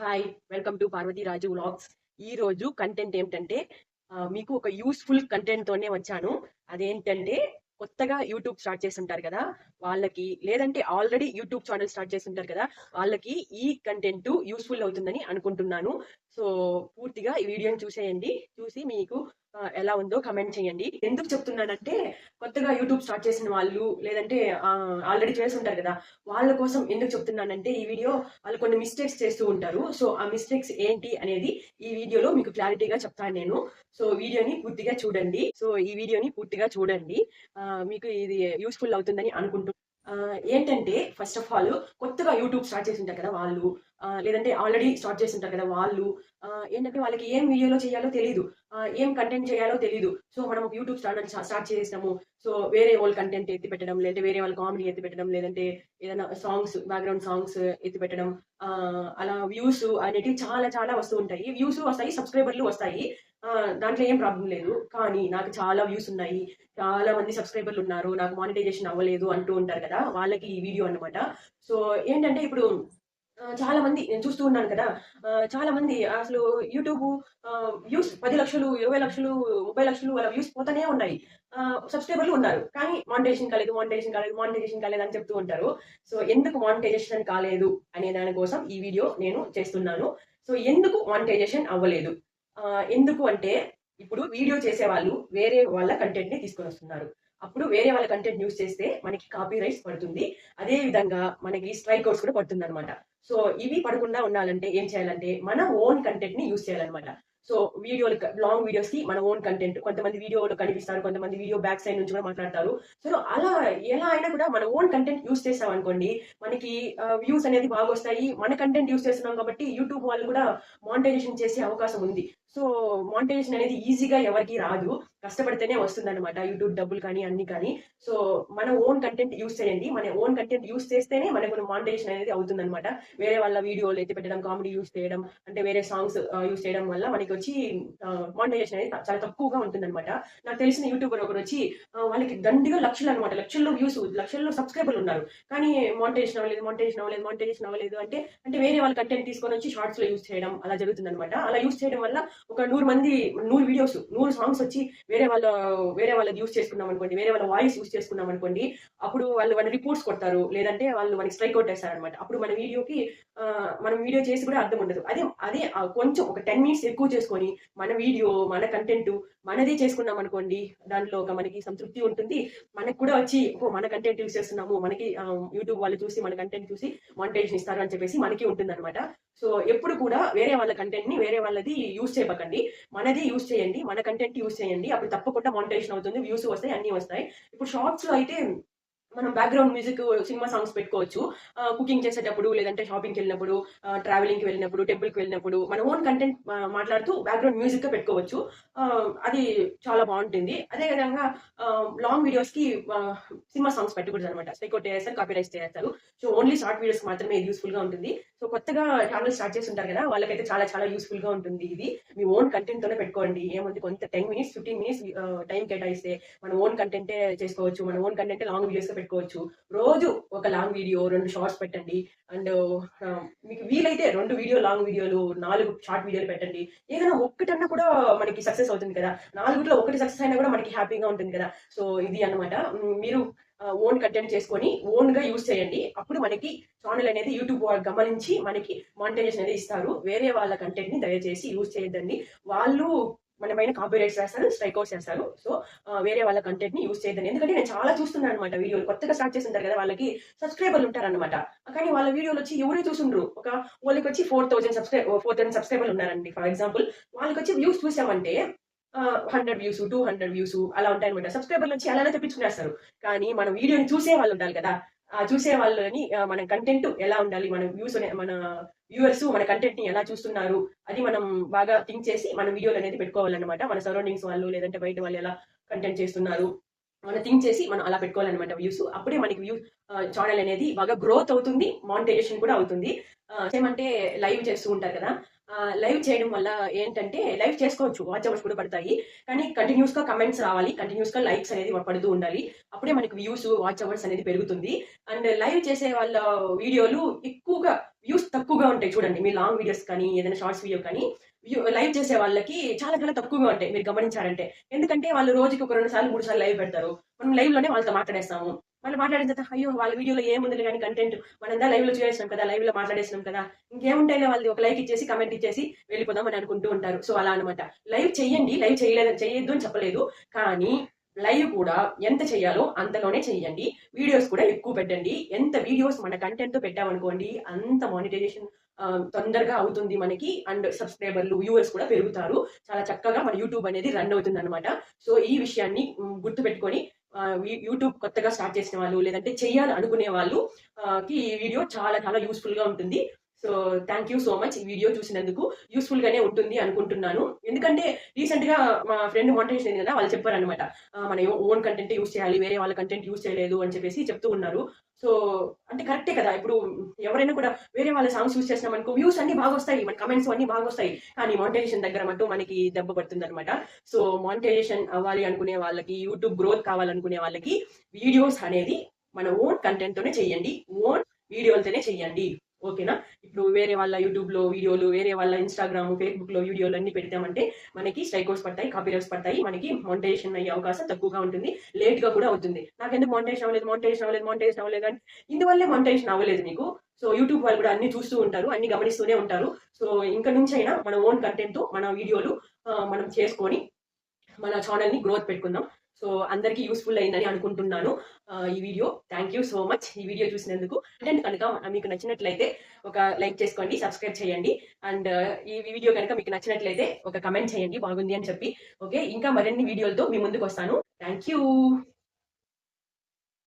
Hi welcome to Parvathi Raju vlogs ఈ రోజు content ఏమిటంటే మీకు ఒక యూస్ఫుల్ కంటెంట్ తోనే వచ్చాను. అదేంటంటే కొత్తగా యూట్యూబ్ స్టార్ట్ చేస్తుంటారు కదా వాళ్ళకి లేదంటే ఆల్రెడీ యూట్యూబ్ ఛానల్ స్టార్ట్ చేస్తుంటారు కదా వాళ్ళకి ఈ కంటెంట్ యూస్ఫుల్ అవుతుందని అనుకుంటున్నాను. సో పూర్తిగా ఈ వీడియోని చూసేయండి. చూసి మీకు ఎలా ఉందో కమెంట్ చేయండి. ఎందుకు చెప్తున్నానంటే కొత్తగా యూట్యూబ్ స్టార్ట్ చేసిన వాళ్ళు లేదంటే ఆల్రెడీ చేస్తుంటారు కదా వాళ్ళ కోసం ఎందుకు చెప్తున్నానంటే ఈ వీడియో వాళ్ళు కొన్ని మిస్టేక్స్ చేస్తూ ఉంటారు. సో ఆ మిస్టేక్స్ ఏంటి అనేది ఈ వీడియోలో మీకు క్లారిటీగా చెప్తాను నేను. సో వీడియోని పూర్తిగా చూడండి. సో ఈ వీడియోని పూర్తిగా చూడండి. మీకు ఇది యూస్ఫుల్ అవుతుందని అనుకుంటున్నాను. ఏంటంటే ఫస్ట్ ఆఫ్ ఆల్ కొత్తగా యూట్యూబ్ స్టార్ట్ చేసి ఉంటారు కదా వాళ్ళు. లేదంటే ఆల్రెడీ స్టార్ట్ చేసి ఉంటారు కదా వాళ్ళు. ఏంటంటే వాళ్ళకి ఏం వీడియోలో చేయాలో తెలియదు ఏం కంటెంట్ చేయాలో తెలియదు సో మనం ఒక యూట్యూబ్ స్టార్ట్ స్టార్ట్ చేసినాము సో వేరే వాళ్ళ కంటెంట్ ఎత్తి పెట్టడం లేదంటే వేరే వాళ్ళ కామెడీ ఎత్తి పెట్టడం లేదంటే ఏదైనా సాంగ్స్ బ్యాక్గ్రౌండ్ సాంగ్స్ ఎత్తి పెట్టడం అలా వ్యూస్ అనేటివి చాలా చాలా వస్తూ ఉంటాయి. వ్యూస్ వస్తాయి సబ్స్క్రైబర్లు వస్తాయి. దాంట్లో ఏం ప్రాబ్లం లేదు. కానీ నాకు చాలా వ్యూస్ ఉన్నాయి. చాలా మంది సబ్స్క్రైబర్లు ఉన్నారు. నాకు మానిటైజేషన్ అవ్వలేదు అంటూ ఉంటారు కదా వాళ్ళకి ఈ వీడియో అన్నమాట. సో ఏంటంటే ఇప్పుడు చాలా మంది నేను చూస్తూ ఉన్నాను కదా చాలా మంది అసలు యూట్యూబ్ వ్యూస్ పది లక్షలు ఇరవై లక్షలు ముప్పై లక్షలు అలా వ్యూస్ పోతానే ఉన్నాయి. సబ్స్క్రైబర్లు ఉన్నారు కానీ మానిటైజేషన్ కాలేదు మానిటైజేషన్ కాలేదు మానిటైజేషన్ కాలేదు అని చెప్తూ ఉంటారు. సో ఎందుకు మానిటైజేషన్ కాలేదు అనే దానికోసం ఈ వీడియో నేను చేస్తున్నాను. సో ఎందుకు మానిటైజేషన్ అవ్వలేదు? ఎందుకు అంటే ఇప్పుడు వీడియో చేసే వాళ్ళు వేరే వాళ్ళ కంటెంట్ని తీసుకొని వస్తున్నారు. అప్పుడు వేరే వాళ్ళ కంటెంట్ యూస్ చేస్తే మనకి కాపీ రైట్స్ పడుతుంది. అదే విధంగా మనకి స్ట్రైక్ అవుట్స్ కూడా పడుతుంది అనమాట సో ఇవి పడకుండా ఉండాలంటే ఏం చేయాలంటే మన ఓన్ కంటెంట్ని యూస్ చేయాలన్నమాట. సో వీడియోలు లాంగ్ వీడియోస్కి మన ఓన్ కంటెంట్ కొంతమంది వీడియోలు కనిపిస్తారు కొంతమంది వీడియో బ్యాక్ సైడ్ నుంచి కూడా మాట్లాడతారు. సో అలా ఎలా అయినా కూడా మన ఓన్ కంటెంట్ యూస్ చేస్తాం అనుకోండి మనకి వ్యూస్ అనేది బాగా వస్తాయి మన కంటెంట్ యూస్ చేస్తున్నాం కాబట్టి యూట్యూబ్ వాళ్ళు కూడా మానిటైజేషన్ చేసే అవకాశం ఉంది. సో మానిటైజేషన్ అనేది ఈజీగా ఎవరికి రాదు. కష్టపడితేనే వస్తుంది అనమాట యూట్యూబ్ డబ్బులు కానీ అన్ని కానీ. సో మన ఓన్ కంటెంట్ యూస్ చేయండి. మన ఓన్ కంటెంట్ యూస్ చేస్తేనే మనకు మానిటైజేషన్ అనేది అవుతుంది అనమాట వేరే వాళ్ళ వీడియోలు ఎత్తి పెట్టడం కామెడీ యూస్ చేయడం అంటే వేరే సాంగ్స్ యూస్ చేయడం వల్ల మనకి వచ్చి మానిటైజేషన్ అనేది చాలా తక్కువగా ఉంటుంది అనమాట నాకు తెలిసిన యూట్యూబర్ ఒకరు వచ్చి వాళ్ళకి దండిగా లక్షలు అనమాట లక్షల్లో వ్యూస్ లక్షల్లో సబ్స్క్రైబర్లు ఉన్నారు. కానీ మానిటైజేషన్ అవ్వలేదు మానిటైజేషన్ అవ్వలేదు మానిటైజేషన్ అవ్వలేదు అంటే అంటే వేరే వాళ్ళ కంటెంట్ తీసుకొని వచ్చి షార్ట్స్లో యూస్ చేయడం అలా జరుగుతుంది అనమాట అలా యూస్ చేయడం వల్ల ఒక నూరు మంది నూరు వీడియోస్ నూరు సాంగ్స్ వచ్చి వేరే వాళ్ళ వేరే వాళ్ళది యూస్ చేసుకున్నాం అనుకోండి వేరే వాళ్ళ వాయిస్ యూస్ చేసుకున్నాం అనుకోండి అప్పుడు వాళ్ళు వాళ్ళ రిపోర్ట్స్ కొడతారు లేదంటే వాళ్ళు మనకి స్ట్రైక్ అవుట్ వేస్తారు అనమాట అప్పుడు మన వీడియోకి మనం వీడియో చేసి కూడా అర్థం ఉండదు. అదే అదే కొంచెం ఒక టెన్ మినిట్స్ ఎక్కువ చేసుకొని మన వీడియో మన కంటెంట్ మనదే చేసుకున్నాం అనుకోండి దాంట్లో ఒక మనకి సంతృప్తి ఉంటుంది. మనకు కూడా వచ్చి ఓ మన కంటెంట్ యూస్ చేస్తున్నాము మనకి యూట్యూబ్ వాళ్ళు చూసి మన కంటెంట్ చూసి మానిటైజేషన్ ఇస్తారు అని చెప్పేసి మనకి ఉంటుంది అనమాట సో ఎప్పుడు కూడా వేరే వాళ్ళ కంటెంట్ని వేరే వాళ్ళది యూజ్ చేయకండి. మనది యూస్ చేయండి మన కంటెంట్ యూజ్ చేయండి. అప్పుడు తప్పకుండా మానిటైజేషన్ అవుతుంది వ్యూస్ వస్తాయి అన్ని వస్తాయి. ఇప్పుడు షార్ట్స్లో అయితే మనం బ్యాక్గ్రౌండ్ మ్యూజిక్ సినిమా సాంగ్స్ పెట్టుకోవచ్చు. కుకింగ్ చేసేటప్పుడు లేదంటే షాపింగ్కి వెళ్ళినప్పుడు ట్రావెలింగ్కి వెళ్ళినప్పుడు టెంపుల్కి వెళ్ళినప్పుడు మన ఓన్ కంటెంట్ మాట్లాడుతూ బ్యాక్గ్రౌండ్ మ్యూజిక్ పెట్టుకోవచ్చు. అది చాలా బాగుంటుంది. అదే విధంగా లాంగ్ వీడియోస్కి సినిమా సాంగ్స్ పెట్టకూడదు అనమాట స్టైకోట్ చేస్తారు కాపీ రైట్స్ చేస్తారు. సో ఓన్లీ షార్ట్ వీడియోస్ మాత్రమే ఇది యూస్ఫుల్గా ఉంటుంది. సో కొత్తగా ఛానల్ స్టార్ట్ చేసి ఉంటారు కదా వాళ్ళకైతే చాలా చాలా యూస్ఫుల్గా ఉంటుంది ఇది. మీ ఓన్ కంటెంట్ తోనే పెట్టుకోండి. ఏముంది కొంత ten minutes fifteen minutes time కేటాయిస్తే మన ఓన్ కంటెంటే చేసుకోవచ్చు మన ఓన్ కంటెంటే లాంగ్ వీడియోస్ పెట్టుకోవచ్చు. రోజు ఒక లాంగ్ వీడియో రెండు షార్ట్స్ పెట్టండి. అండ్ మీకు వీలైతే రెండు వీడియో లాంగ్ వీడియోలు నాలుగు షార్ట్ వీడియోలు పెట్టండి. ఏదైనా ఒక్కటన్నా కూడా మనకి సక్సెస్ అవుతుంది కదా. నాలుగుట్లో ఒకటి సక్సెస్ అయినా కూడా మనకి హ్యాపీగా ఉంటుంది కదా. సో ఇది అన్నమాట. మీరు ఓన్ కంటెంట్ చేసుకొని ఓన్గా యూస్ చేయండి. అప్పుడు మనకి ఛానల్ అనేది యూట్యూబ్ వాళ్ళు గమనించి మనకి మానిటైజేషన్ అనేది ఇస్తారు. వేరే వాళ్ళ కంటెంట్ని దయచేసి యూస్ చేయొద్దండి. వాళ్ళు మన పైన కాపీరైట్స్ చేస్తారు స్ట్రైక్ అవుట్ చేస్తారు. సో వేరే వాళ్ళ కంటెంట్ని యూజ్ చేయొద్దండి. ఎందుకంటే నేను చాలా చూస్తున్నాను అనమాట వీడియోలు. కొత్తగా స్టార్ట్ చేస్తుంటారు కదా వాళ్ళకి సబ్స్క్రైబర్లు ఉంటారు అనమాట కానీ వాళ్ళ వీడియోలు వచ్చి ఎవరే చూసుండ్రు ఒక వాళ్ళకి వచ్చి four thousand subscribe four thousand సబ్స్క్రైబర్లు ఉన్నారండి. ఫర్ ఎగ్జాంపుల్ వాళ్ళకి వచ్చి వ్యూస్ చూసామంటే hundred views two hundred views అలా ఉంటాయి అనమాట సబ్స్క్రైబర్లు వచ్చి అలానే తెప్పించుకునేస్తారు. కానీ మన వీడియోని చూసే వాళ్ళు ఉండాలి కదా. ఆ చూసే వాళ్ళని మన కంటెంట్ ఎలా ఉండాలి మన వ్యూస్ మన వ్యూవర్స్ మన కంటెంట్ని ఎలా చూస్తున్నారు అది మనం బాగా థింక్ చేసి మన వీడియోలు అనేది పెట్టుకోవాలన్నమాట. మన సరౌండింగ్స్ వాళ్ళు లేదంటే బయట వాళ్ళు ఎలా కంటెంట్ చేస్తున్నారు. మనం థింక్ చేసి మనం అలా పెట్టుకోవాలన్నమాట వ్యూస్ అప్పుడే మనకి వ్యూ ఛానల్ అనేది బాగా గ్రోత్ అవుతుంది మానిటైజేషన్ కూడా అవుతుంది. ఏమంటే లైవ్ చేస్తూ ఉంటారు కదా. లైవ్ చేయడం వల్ల ఏంటంటే లైవ్ చేసుకోవచ్చు వాచ్ అవర్స్ కూడా పడతాయి. కానీ కంటిన్యూస్గా కమెంట్స్ రావాలి కంటిన్యూస్గా లైక్స్ అనేది పడుతూ ఉండాలి. అప్పుడే మనకి వ్యూస్ వాచ్ అవర్స్ అనేది పెరుగుతుంది. అండ్ లైవ్ చేసే వాళ్ళ వీడియోలు ఎక్కువగా వ్యూస్ తక్కువగా ఉంటాయి చూడండి. మీ లాంగ్ వీడియోస్ కానీ ఏదైనా షార్ట్స్ వీడియో కానీ. లైవ్ చేసే వాళ్ళకి చాలా చాలా తక్కువగా ఉంటాయి మీరు గమనించారంటే. ఎందుకంటే వాళ్ళు రోజుకి ఒక రెండు సార్లు మూడు సార్లు లైవ్ పెడతారు. మనం లైవ్లోనే వాళ్ళతో మాట్లాడేస్తాము. వాళ్ళు మాట్లాడిన తర్వాత అయ్యో వాళ్ళ వీడియోలో ఏముంది కానీ కంటెంట్ మనందా లైవ్లో చేసినాం కదా లైవ్లో మాట్లాడేసినాం కదా ఇంకేముంటాయి వాళ్ళు ఒక లైక్ ఇచ్చేసి కమెంట్ ఇచ్చేసి వెళ్ళిపోదాం అని అనుకుంటూ ఉంటారు. సో అలా అనమాట లైవ్ చెయ్యండి లైవ్ చేయలేదు చేయొద్దు అని చెప్పలేదు. కానీ లైవ్ కూడా ఎంత చేయాలో అంతలోనే చేయండి. వీడియోస్ కూడా ఎక్కువ పెట్టండి. ఎంత వీడియోస్ మన కంటెంట్తో పెట్టామనుకోండి అంత మానిటైజేషన్ తొందరగా అవుతుంది మనకి. అండ్ సబ్స్క్రైబర్లు వ్యూవర్స్ కూడా పెరుగుతారు. చాలా చక్కగా మన యూట్యూబ్ అనేది రన్ అవుతుంది అనమాట సో ఈ విషయాన్ని గుర్తు పెట్టుకొని యూట్యూబ్ కొత్తగా స్టార్ట్ చేసిన వాళ్ళు లేదంటే చెయ్యాలి అనుకునే వాళ్ళు కి ఈ వీడియో చాలా చాలా యూస్ఫుల్గా ఉంటుంది. So thank you so much ఈ వీడియో చూసినందుకు యూస్ఫుల్ గానే ఉంటుంది అనుకుంటున్నాను. ఎందుకంటే రీసెంట్గా మా ఫ్రెండ్ మోటివేషన్ అయింది కదా వాళ్ళు చెప్పారనమాట మన ఓన్ కంటెంట్ యూస్ చేయాలి వేరే వాళ్ళ కంటెంట్ యూస్ చేయలేదు అని చెప్పేసి చెప్తూ ఉన్నారు. సో అంటే కరెక్టే కదా. ఇప్పుడు ఎవరైనా కూడా వేరే వాళ్ళ సాంగ్స్ యూస్ చేసినాం అనుకో వ్యూస్ అన్ని బాగా వస్తాయి మన కమెంట్స్ అన్ని బాగా వస్తాయి కానీ మానిటైజేషన్ దగ్గర మటు మనకి దెబ్బ పడుతుంది అనమాట సో మానిటైజేషన్ అవ్వాలి అనుకునే వాళ్ళకి యూట్యూబ్ గ్రోత్ కావాలనుకునే వాళ్ళకి వీడియోస్ అనేది మన ఓన్ కంటెంట్ తోనే చేయండి. ఓన్ వీడియోలతోనే చేయండి. ఓకేనా? ఇప్పుడు వేరే వాళ్ళ యూట్యూబ్లో వీడియోలు వేరే వాళ్ళ ఇన్స్టాగ్రామ్ ఫేస్బుక్లో వీడియోలు అన్ని పెడతామంటే మనకి స్ట్రైకోస్ పడతాయి కాపీరైట్స్ పడతాయి మనకి మోంటేషన్ అయ్యే అవకాశం తక్కువగా ఉంటుంది లేట్గా కూడా అవుతుంది. నాకెందుకు మోంటేషన్ అవ్వలేదు మోంటేషన్ అవ్వలేదు మోంటేషన్ అవ్వలేదు అని ఇందువల్లే మోంటేషన్ అవ్వలేదు మీకు సో యూట్యూబ్ వాళ్ళు కూడా అన్ని చూస్తూ ఉంటారు అన్ని గమనిస్తూనే ఉంటారు. సో ఇంకా నుంచి అయినా మన ఓన్ కంటెంట్తో మన వీడియోలు మనం చేసుకొని మన ఛానల్ని గ్రోత్ పెట్టుకుందాం. సో అందరికీ యూస్ఫుల్ అయిందని అనుకుంటున్నాను. ఈ video thank you so much ఈ వీడియో చూసినందుకు కంటెంట్ కనుక మీకు నచ్చినట్లయితే ఒక లైక్ చేసుకోండి సబ్స్క్రైబ్ చేయండి. అండ్ ఈ వీడియో కనుక మీకు నచ్చినట్లయితే ఒక కమెంట్ చేయండి బాగుంది అని చెప్పి. ఓకే ఇంకా మరిన్ని వీడియోలతో మీ ముందుకు వస్తాను. Thank you